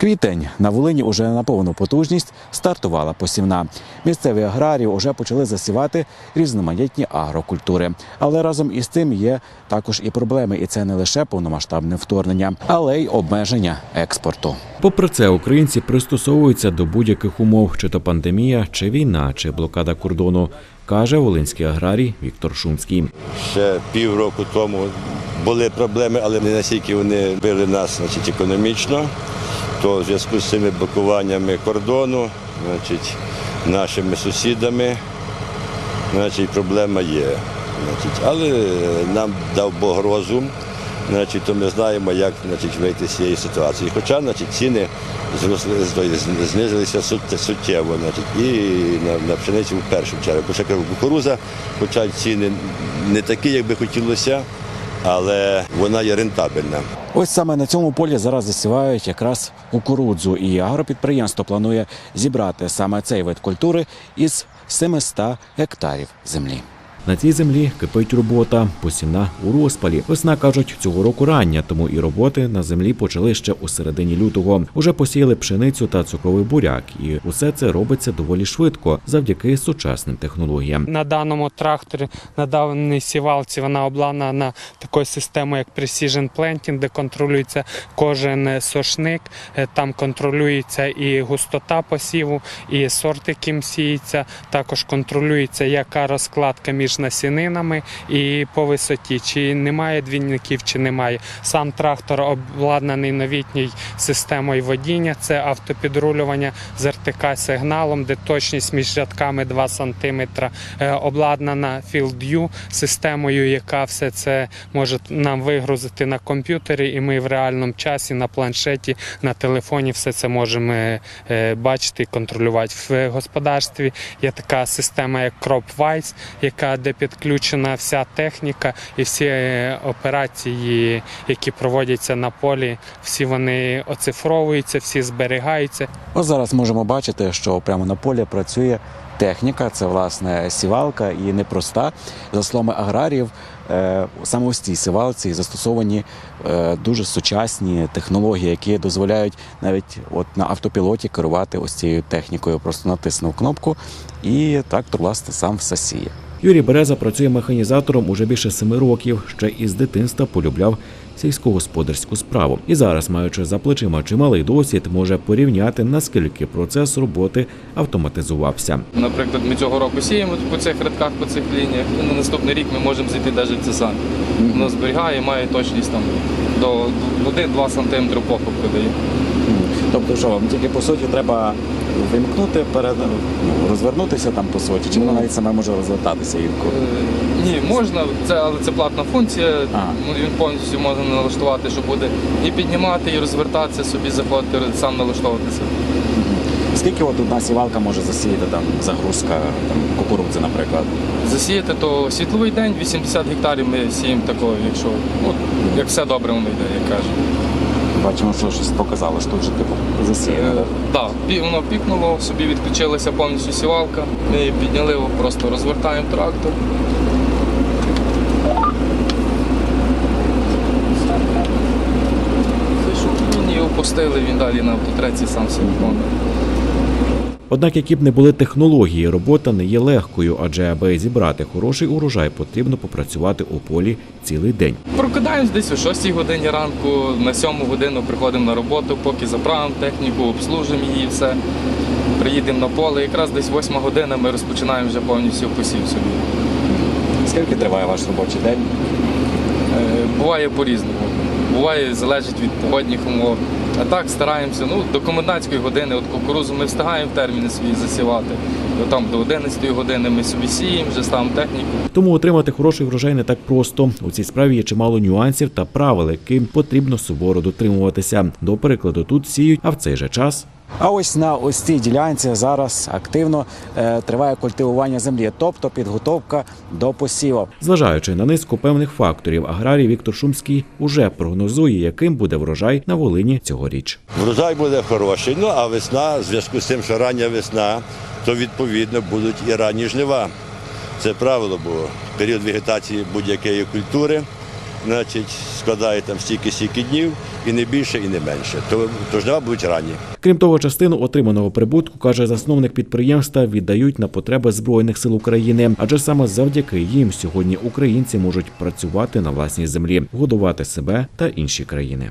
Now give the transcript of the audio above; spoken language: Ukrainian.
Квітень на Волині уже на повну потужність стартувала посівна. Місцеві аграрії вже почали засівати різноманітні агрокультури. Але разом із тим є також і проблеми, і це не лише повномасштабне вторгнення, але й обмеження експорту. Попри це, українці пристосовуються до будь-яких умов, чи то пандемія, чи війна, чи блокада кордону, каже волинський аграрій Віктор Шумський. Ще півроку тому були проблеми, але не настільки вони били нас значить, економічно. То в зв'язку з цими блокуваннями кордону, значить, нашими сусідами, значить, проблема є. Значить, але нам дав Бог розум, значить, то ми знаємо, як значить, вийти з цієї ситуації. Хоча значить, ціни зросли, знизилися сут- суттєво. Значить, і на, на пшеницю в першу чергу. Бо кукуруза, хоча ціни не такі, як би хотілося, але вона є рентабельна. Ось саме на цьому полі зараз засівають якраз кукурудзу, і агропідприємство планує зібрати саме цей вид культури із 700 гектарів землі. На цій землі кипить робота, посівна у розпалі. Весна кажуть, цього року рання, тому і роботи на землі почали ще у середині лютого. Уже посіяли пшеницю та цукровий буряк, і усе це робиться доволі швидко завдяки сучасним технологіям. На даному тракторі, на даній сівалці, вона обладнана такою системою, як Precision Planting, де контролюється кожен сошник. Е, Там контролюється і густота посіву, і сорт, яким сіється. Також контролюється, яка розкладка між насінинами і по висоті, чи немає двійників, чи немає. Сам трактор обладнаний новітньою системою водіння, це автопідрулювання з РТК-сигналом, де точність між рядками 2 см е, обладнана FieldView системою, яка все це може нам вигрузити на комп'ютері, і ми в реальному часі на планшеті, на телефоні все це можемо е, е, бачити і контролювати. В господарстві є така система, як CropWise, яка де підключена вся техніка і всі е, операції, які проводяться на полі, всі вони оцифровуються, всі зберігаються. Ось зараз можемо бачити, що прямо на полі працює техніка. Це власне сівалка і непроста. За словами аграріїв, е, саме ось цій сівалці застосовані е, дуже сучасні технології, які дозволяють навіть от на автопілоті керувати ось цією технікою. Просто натиснув кнопку, і трактор власне сам все сіє. Юрій Береза працює механізатором уже більше семи років. Ще із дитинства полюбляв сільськогосподарську справу. І зараз, маючи за плечима чималий досвід, може порівняти наскільки процес роботи автоматизувався. Наприклад, ми цього року сіємо по цих рядках, по цих лініях, і на наступний рік ми можемо зайти навіть це самі. Воно зберігає, має точність там до 1-2 см похопку дає. Тобто, що вам тільки по суті треба вимкнути перед ну, розвернутися там по суті, чи воно навіть саме може розвертатися інколи? Е, Ні, можна, це, але це платна функція. Ага. Ну, Він повністю можна налаштувати, що буде і піднімати, і розвертатися, собі заходити, сам налаштовуватися. Скільки от одна сівалка може засіяти там загрузка там кукурудзи, наприклад? Засіяти, то світловий день 80 гектарів ми сіємо такого, якщо от, як все добре воно йде, як кажуть. Бачимо, що щось показало, що тут вже типу засіяно. Так, пі- воно пікнуло, собі відключилася повністю сівалка. Ми її підняли, просто розвертаємо трактор. Зайшов в лінію, опустили, він далі на автотреці сам себе виконує. Однак, які б не були технології, робота не є легкою, адже аби зібрати хороший урожай, потрібно попрацювати у полі цілий день. Прокидаємось десь о 6 годині ранку, на 7 годину приходимо на роботу, поки заправимо техніку, обслужимо її все. Приїдемо на поле, якраз десь 8 година ми розпочинаємо вже повністю посів собі. Скільки триває ваш робочий день? Е, Буває по-різному. Буває, залежить від погодних умов. А так стараємося, ну, до комендантської години, от кукурузу ми встигаємо в терміни свої засівати. Там до 11 години ми собі сіємо, вже ставимо техніку. Тому отримати хороший врожай не так просто. У цій справі є чимало нюансів та правил, яким потрібно суворо дотримуватися. До прикладу, тут сіють, а в цей же час. А ось на ось цій ділянці зараз активно е, триває культивування землі, тобто підготовка до посіву. Зважаючи на низку певних факторів, аграрій Віктор Шумський уже прогнозує, яким буде врожай на Волині цьогоріч. Врожай буде хороший, ну а весна, в зв'язку з тим, що рання весна, то відповідно будуть і ранні жнива. Це правило було. Період вегетації будь-якої культури значить, складає там стільки-стільки днів, і не більше, і не менше. То, то жнива будуть рані. Крім того, частину отриманого прибутку, каже засновник підприємства, віддають на потреби збройних сил України, адже саме завдяки їм сьогодні українці можуть працювати на власній землі, годувати себе та інші країни.